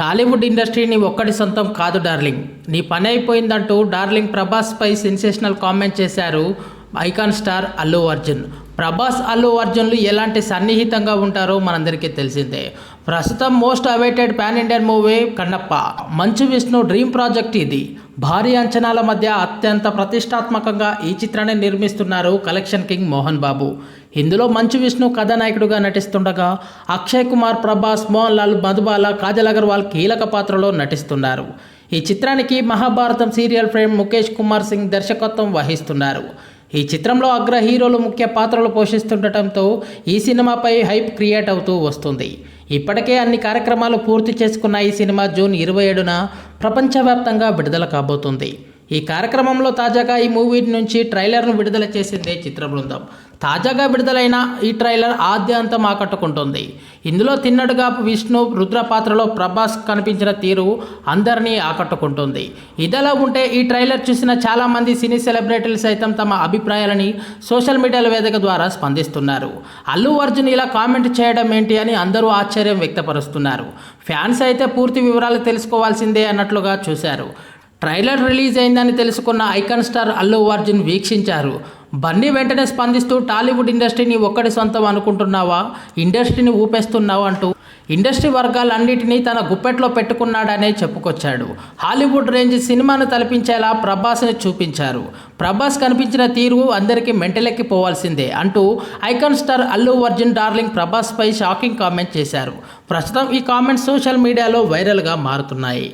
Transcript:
టాలీవుడ్ ఇండస్ట్రీని ఒక్కడి సొంతం కాదు డార్లింగ్. నీ పని అయిపోయిందంటూ డార్లింగ్ ప్రభాస్పై సెన్సేషనల్ కామెంట్ చేశారు ఐకాన్ స్టార్ అల్లు అర్జున్. ప్రభాస్ అల్లు అర్జున్లు ఎలాంటి సన్నిహితంగా ఉంటారో మనందరికీ తెలిసిందే. ప్రస్తుతం most awaited pan Indian movie Kannappa. Manchu Vishnu dream project ఇది. భారీ అంచనాల మధ్య అత్యంత ప్రతిష్టాత్మకంగా ఈ చిత్రాన్ని నిర్మిస్తున్నారు కలెక్షన్ కింగ్ మోహన్ బాబు. ఇందులో మంచు విష్ణు కథానాయకుడిగా నటిస్తుండగా అక్షయ్ కుమార్ ప్రభాస్ మోహన్ లాల్ మధుబాల కాజల్ అగర్వాల్ కీలక పాత్రలో నటిస్తున్నారు. ఈ చిత్రానికి మహాభారతం సీరియల్ ఫ్రేమ్ ముఖేష్ కుమార్ సింగ్ దర్శకత్వం వహిస్తున్నారు. ఈ చిత్రంలో అగ్ర హీరోలు ముఖ్య పాత్రలు పోషిస్తుండటంతో ఈ సినిమాపై హైప్ క్రియేట్ అవుతూ వస్తుంది. ఇప్పటికే అన్ని కార్యక్రమాలు పూర్తి చేసుకున్న ఈ సినిమా జూన్ ఇరవై ఏడున ప్రపంచవ్యాప్తంగా విడుదల కాబోతుంది. ఈ కార్యక్రమంలో తాజాగా ఈ మూవీ నుంచి ట్రైలర్ను విడుదల చేసిందే చిత్ర బృందం తాజాగా విడుదలైన ఈ ట్రైలర్ ఆద్యంతం ఆకట్టుకుంటుంది. ఇందులో తిన్నడుగా విష్ణు రుద్ర పాత్రలో ప్రభాస్ కనిపించిన తీరు అందరినీ ఆకట్టుకుంటుంది. ఇదిలా ఉంటే ఈ ట్రైలర్ చూసిన చాలామంది సినీ సెలబ్రిటీలు సైతం తమ అభిప్రాయాలని సోషల్ మీడియాల వేదిక ద్వారా స్పందిస్తున్నారు. అల్లు అర్జున్ ఇలా కామెంట్ చేయడం ఏంటి అని అందరూ ఆశ్చర్యం వ్యక్తపరుస్తున్నారు. ఫ్యాన్స్ అయితే పూర్తి వివరాలు తెలుసుకోవాల్సిందే అన్నట్లుగా చూశారు. ట్రైలర్ రిలీజ్ అయిందని తెలుసుకున్న ఐకాన్ స్టార్ అల్లు అర్జున్ వీక్షించారు. బన్నీ వెంటనే స్పందిస్తూ టాలీవుడ్ ఇండస్ట్రీని ఒక్కడి సొంతం అనుకుంటున్నావా? ఇండస్ట్రీని ఊపేస్తున్నావా అంటూ ఇండస్ట్రీ వర్గాలన్నిటినీ తన గుప్పెట్లో పెట్టుకున్నాడనే చెప్పుకొచ్చాడు. హాలీవుడ్ రేంజ్ సినిమాను తలపించేలా ప్రభాస్ని చూపించారు. ప్రభాస్ కనిపించిన తీరు అందరికీ మెంటలెక్కి పోవాల్సిందే అంటూ icon star Allu Arjun darling ప్రభాస్పై shocking comment చేశారు. ప్రస్తుతం ఈ కామెంట్స్ సోషల్ మీడియాలో వైరల్గా మారుతున్నాయి.